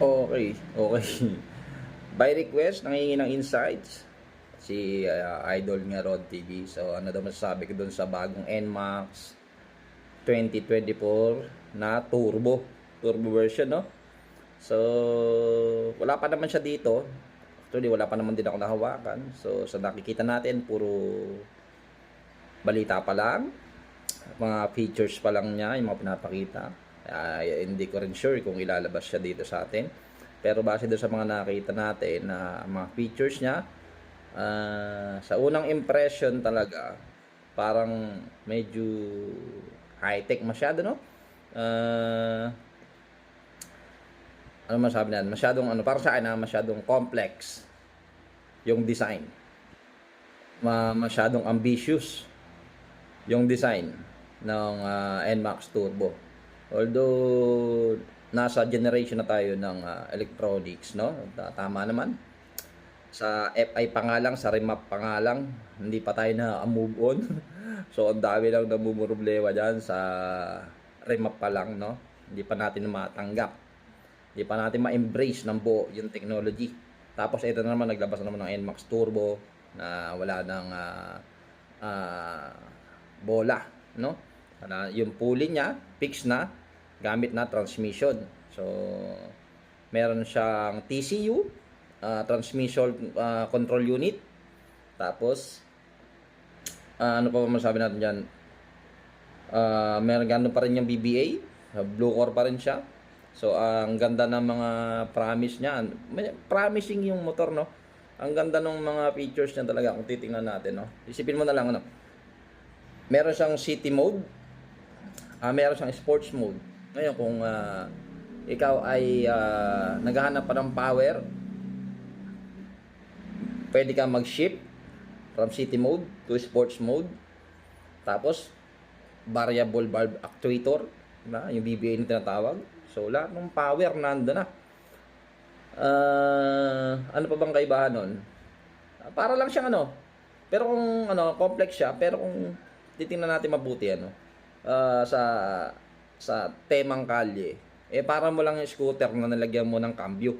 Okay, okay. By request, nangingi ng insights si uh, Idol nga Rod TV. So, ano daw masasabi ko dun sa bagong NMAX 2024 na turbo. Turbo version, no? So, wala pa naman siya dito. Actually, wala pa naman din ako nahawakan. So, sa nakikita natin, puro balita pa lang. Mga features pa lang niya, yung mga pinapakita. Ah, hindi ko rin sure kung ilalabas siya dito sa atin. Pero base doon sa mga nakita natin na mga features niya, ah, sa unang impression talaga, parang medyo high-tech masyado, no? Ah, ano masabi natin? Masyadong, ano, para sa akin, na masyadong complex yung design. Ma masyadong ambitious yung design ng ah, NMAX Turbo. Although nasa generation na tayo ng ah, electronics, no? Ta- Tama naman. Sa FI pa lang, sa remap pa lang, hindi pa tayo na move on. so, ang dami lang namumroblema dyan sa remap pa lang, no? Hindi pa natin matanggap. Hindi pa natin ma-embrace ng buo yung technology. Tapos, ito na naman, naglabas na naman ng NMAX Turbo na wala ng ah, ah, bola, no? Na yung pulley niya, fix na, gamit na transmission. So, meron siyang TCU, ah, transmission ah, control unit. Tapos, ah, ano pa masabi natin dyan? Ah, meron gano'n pa rin yung BBA, ah, blue core pa rin siya. So, ang ganda ng mga promise niya. Promising yung motor, no? Ang ganda ng mga features niya talaga kung titingnan natin, no? Isipin mo na lang, ano? Meron siyang city mode, ah meron siyang sports mode. Ngayon, kung ah, ikaw ay ah, naghahanap pa ng power, pwede ka mag-shift from city mode to sports mode. Tapos, variable valve actuator, na, yung BBA na tinatawag. So, lahat ng power nando na. Ah, ano pa bang kaibahan nun? Para lang siyang ano, pero kung ano, complex siya, pero kung titingnan natin mabuti ano, ah, sa sa temang kalye, eh para mo lang yung scooter na nalagyan mo ng cambio.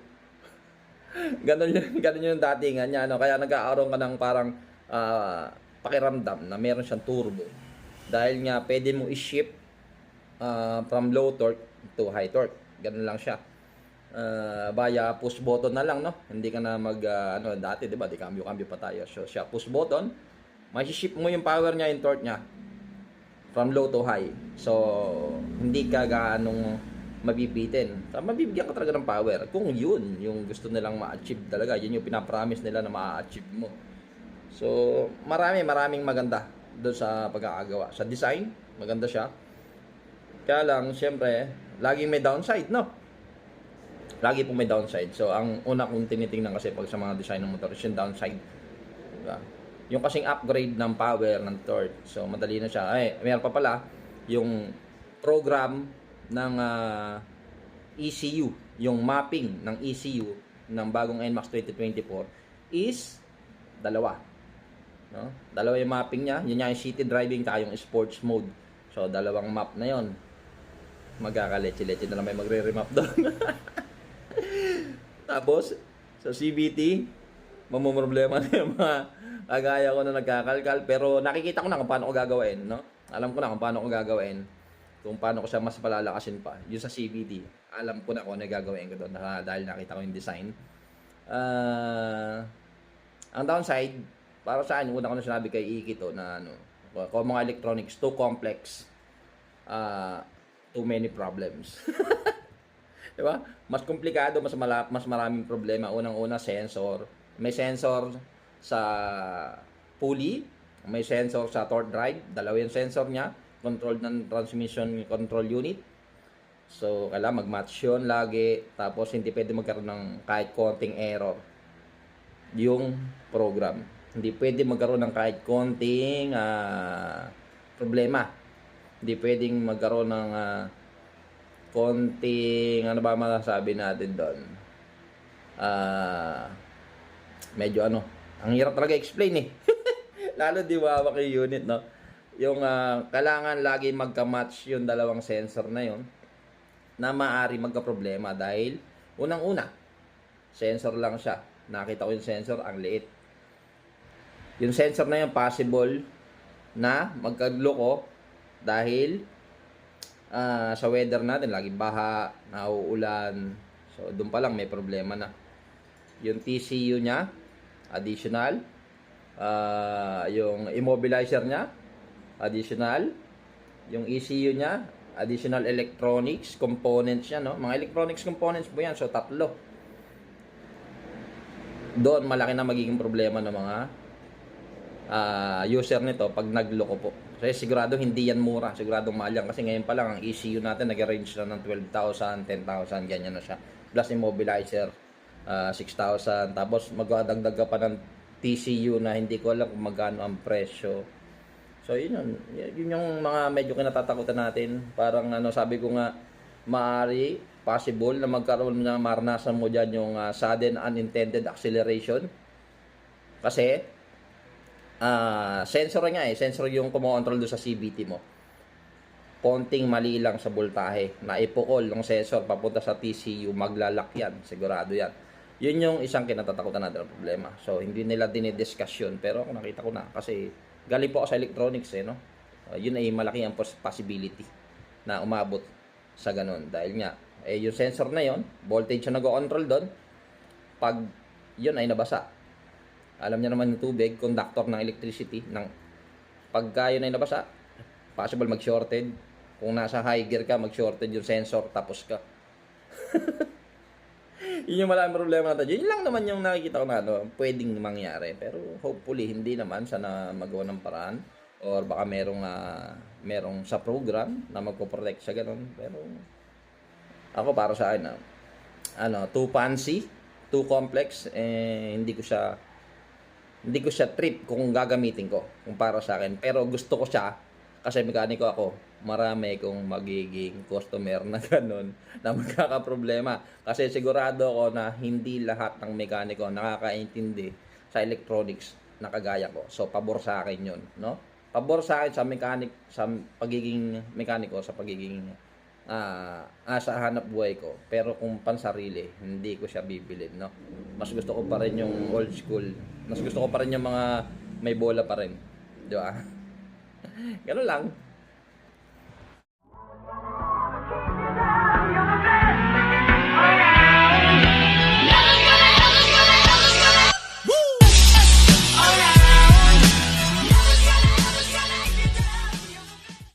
ganon yun, ganon yung datingan niya, ano, kaya nagkakaroon ka ng parang ah, pakiramdam na meron siyang turbo. Dahil nga, pwede mo i-shift ah, from low torque to high torque. Ganun lang siya. Uh, via push button na lang, no? Hindi ka na mag, ah, ano, dati, di ba? Di cambio-cambio pa tayo. So, siya push button. May shift mo yung power niya, yung torque niya. From low to high. So, hindi ka gaanong mabibitin. So, mabibigyan ka talaga ng power. Kung yun, yung gusto nilang ma-achieve talaga, yun yung pinapromise nila na ma-achieve mo. So, marami, maraming maganda doon sa pagkakagawa. Sa design, maganda siya. Kaya lang, syempre, laging may downside, no? Lagi pong may downside. So, ang una kong tinitingnan kasi pag sa mga design ng motor is yung downside. Diba? Yung kasing upgrade ng power, ng torque. So, madali na siya. Ay, meron pa pala, yung program ng ah, ECU, yung mapping ng ECU ng bagong NMAX 2024 is dalawa. No? Dalawa yung mapping niya. Yun yung city driving tsaka yung sports mode. So, dalawang map na yon Magkakaleche-leche na lang may magre-remap doon. Tapos, sa CBT, mamumroblema na yung mga kagaya ko na nagkakalkal. Pero nakikita ko na kung paano ko gagawin, no? Alam ko na kung paano ko gagawin. Kung paano ko siya mas palalakasin pa. Yung sa CBT, alam ko na kung ano gagawin ko doon na- dahil nakita ko yung design. Ah... ang downside, para sa akin, una ko na sinabi kay Iki to na ano, kung mga electronics, too complex, ah too many problems. Di ba? Mas komplikado, mas, mala- mas maraming problema. Unang-una, sensor. May sensor sa pulley, may sensor sa torque drive, dalawa yung sensor niya, control ng transmission control unit. So, kailangan mag-match yun lagi. Tapos, hindi pwede magkaroon ng kahit konting error yung program. Hindi pwede magkaroon ng kahit konting ah, problema. Hindi pwedeng magkaroon ng ah, konting ano ba masasabi natin doon. Ah medyo ano, ang hirap talaga explain eh. Lalo di ba kay unit no. Yung ah, kailangan lagi magka-match yung dalawang sensor na yon na maaari magka-problema dahil Unang-una, sensor lang siya. Nakita ko yung sensor, ang liit. Yung sensor na yun, possible na magkagloko dahil ah, sa weather natin, lagi baha, nauulan. So, doon pa lang may problema na. Yung TCU niya, additional. Ah, yung immobilizer niya, additional. Yung ECU niya, additional electronics components niya, no? Mga electronics components po yan, so tatlo. Doon malaki na magiging problema ng mga ah, user nito pag nagloko po. Kasi sigurado hindi yan mura, sigurado mahal. Kasi ngayon pa lang ang ECU natin nag-range na ng 12,000, 10,000, ganyan na siya. Plus immobilizer, ah, 6,000. Tapos magdadagdag ka pa ng TCU na hindi ko alam kung magkano ang presyo. So yun yun. Yun yung mga medyo kinatatakutan natin. Parang ano sabi ko nga, maaari, possible na magkaroon na maranasan mo dyan yung ah, sudden unintended acceleration. Kasi, ah sensor nga eh. Sensor yung kumokontrol doon sa CVT mo. Konting mali lang sa voltahe. Na ipukol ng sensor papunta sa TCU, maglalak yan. Sigurado yan. Yun yung isang kinatatakutan natin ng problema. So, hindi nila dinidiscuss yun. Pero ako nakita ko na. Kasi, galing po ako sa electronics eh, no? Uh, yun ay malaki ang pos- possibility na umabot sa ganun. Dahil nga, eh, yung sensor na yon voltage na nag-control doon, pag yun ay nabasa, alam niya naman yung tubig, conductor ng electricity, ng pagka yun ay nabasa, possible mag-shorted. Kung nasa high gear ka, mag-shorted yung sensor, tapos ka. yun yung maraming problema natin. Yun lang naman yung nakikita ko na ano, pwedeng mangyari. Pero hopefully, hindi naman. Sana magawa ng paraan. Or baka merong, ah, merong sa program na magpo-protect sa ganun. Pero ako para sa akin, ah, ano, too fancy, too complex, eh, hindi ko siya hindi ko siya trip kung gagamitin ko kung para sa akin. Pero gusto ko siya kasi mekaniko ako. Marami kong magiging customer na ganun na magkakaproblema. Kasi sigurado ako na hindi lahat ng mekaniko nakakaintindi sa electronics na kagaya ko. So, pabor sa akin yun. No? Pabor sa akin sa mechanic, sa pagiging mekaniko, sa pagiging ah ah, sa hanap buhay ko. Pero kung pansarili, hindi ko siya bibilin, no? Mas gusto ko pa rin yung old school. Mas gusto ko pa rin yung mga may bola pa rin. Di ba? Ganun lang.